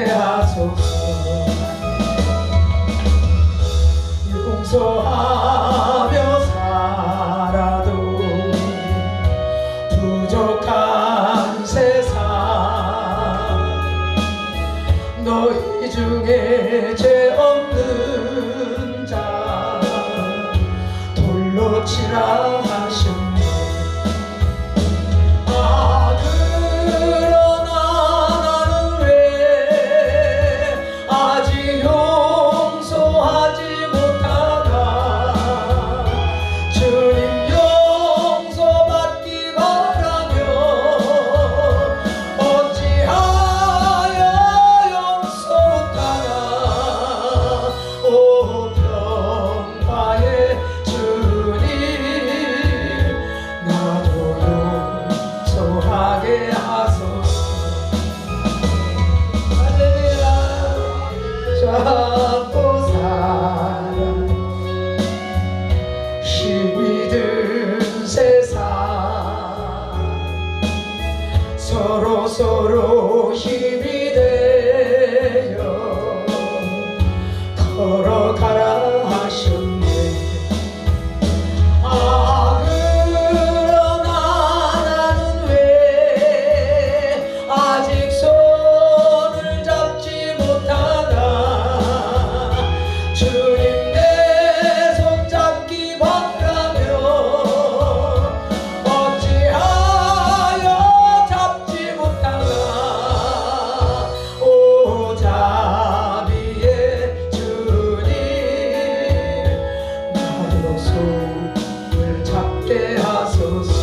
오게 하소서 용서하며 살아도 부족한 세상. 너희 중에 죄 없는 잡고 살아 힘이 세상. 서로 서로 힘이 so